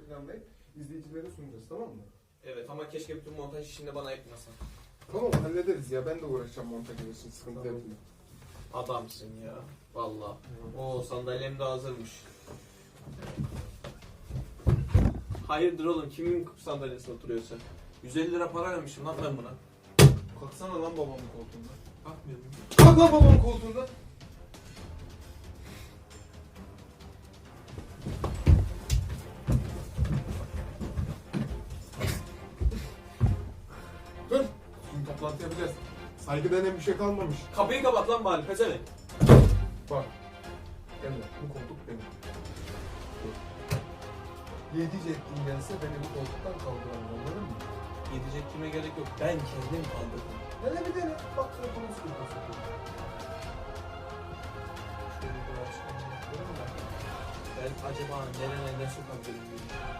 planlayıp izleyicilere sunacağız tamam mı? Evet ama keşke bütün montaj işini bana yapmasan. Tamam hallederiz ya ben de uğraşacağım montaj için sıkıntı Tamam. yapma. Adamsın ya. Valla. O sandalyem de hazırmış. Hayırdır oğlum kimin sandalyesine oturuyorsa? 150 lira para vermişim lan ben buna. Kalksana lan babamın koltuğunda. Bakmıyorum. Kalk lan babamın koltuğunda. Saygı denen bir şey kalmamış. Kapıyı kapat lan bari pezevenk. Bak. Lan. Bu koltuk benim. Dur. Yedi cettiğin gelse beni bu koltuktan kaldıramam anladın mı? Gidecek kime gerek yok. Ben kendim kaldırdım. Hele bir dene. Bak telefonu sıkıntı. Ben acaba nereye ne sokabilirim diye.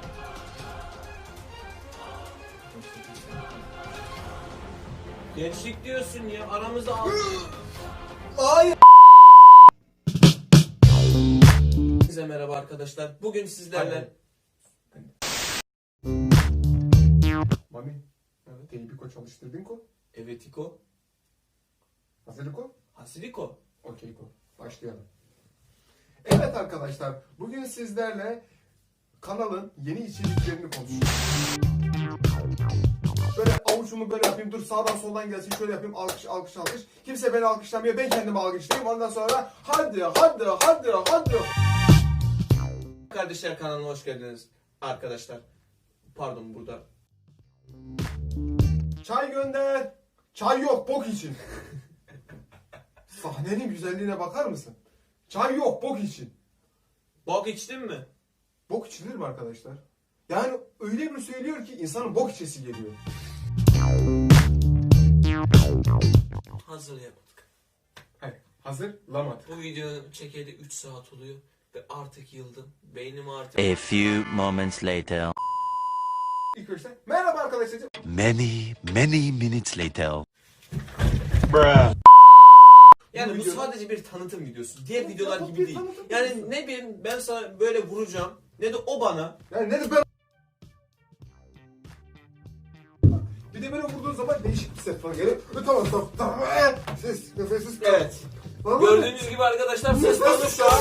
Gençlik diyorsun ya aramızda. Hayır. Size merhaba arkadaşlar. Bugün sizlerle Mami. Evet. Teybiko çalıştırdın ko. Evet İko. Hazırlık o. Hasiriko. Okey ko. Başlayalım. Evet arkadaşlar. Bugün sizlerle kanalın yeni içeriklerini konuşacağız. Böyle avucumu böyle yapayım. Dur sağdan soldan gelsin. Şöyle yapayım. Alkış alkış alkış. Kimse beni alkışlamıyor. Ben kendimi alkışlayayım. Ondan sonra hadi hadi hadi hadi. Kardeşler kanalına hoş geldiniz arkadaşlar. Pardon burada. Çay gönder. Çay yok bok için. Sahnenin güzelliğine bakar mısın? Çay yok bok için. Bok içtin mi? Bok içilir mi arkadaşlar? Yani öyle bir söylüyor ki insanın bok içesi geliyor. Hazır yaptık. Hayır, hazır lamadı. Bu video çekeli 3 saat oluyor ve artık yıldım. Beynim artık... A few moments later. İlk önce merhaba arkadaşlar. Many, many minutes later. Yani Bu bu sadece bir tanıtım videosu. Diğer videolar gibi değil. Yani ne ben ben sana böyle vuracağım ne de o bana. Yani ne de ben... Böyle vurduğun zaman değişik bir ses falan geliyor. Ve tamam tamam tamam. Ses nefessiz. Evet. Anladın mı? Gördüğünüz gibi arkadaşlar ses tonu şu an.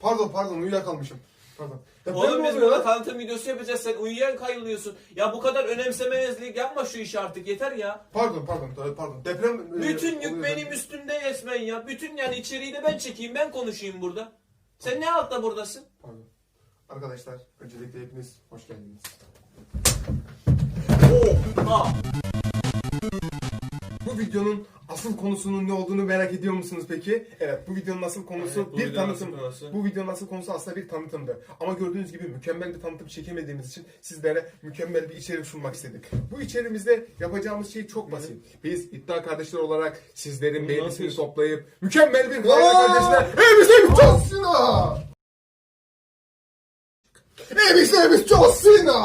Pardon pardon uyuyakalmışım. Pardon. Ya Oğlum biz burada tanıtım videosu yapacağız. Sen uyuyan kayılıyorsun. Ya bu kadar önemsemezlik yapma şu işi artık yeter ya. Pardon pardon pardon. Deprem... e, Bütün yük benim üstümde resmen ya. Bütün yani içeriği de ben çekeyim, ben konuşayım burada. Sen ne altta buradasın? Pardon. Arkadaşlar öncelikle hepiniz hoş geldiniz. Oha! Bu videonun asıl konusunun ne olduğunu merak ediyor musunuz peki? Evet bu videonun asıl konusu Evet, bu bir videonun tanıtım. asıl konusu. Bu videonun asıl konusu aslında bir tanıtımdı. Ama gördüğünüz gibi mükemmel bir tanıtım çekemediğimiz için sizlere mükemmel bir içerik sunmak istedik. Bu içeriğimizde yapacağımız şey çok basit. Biz iddia kardeşler olarak sizlerin beğenisini nasıl- toplayıp mükemmel bir kanal kardeşler Elbise John Cena! Elbise John Cena!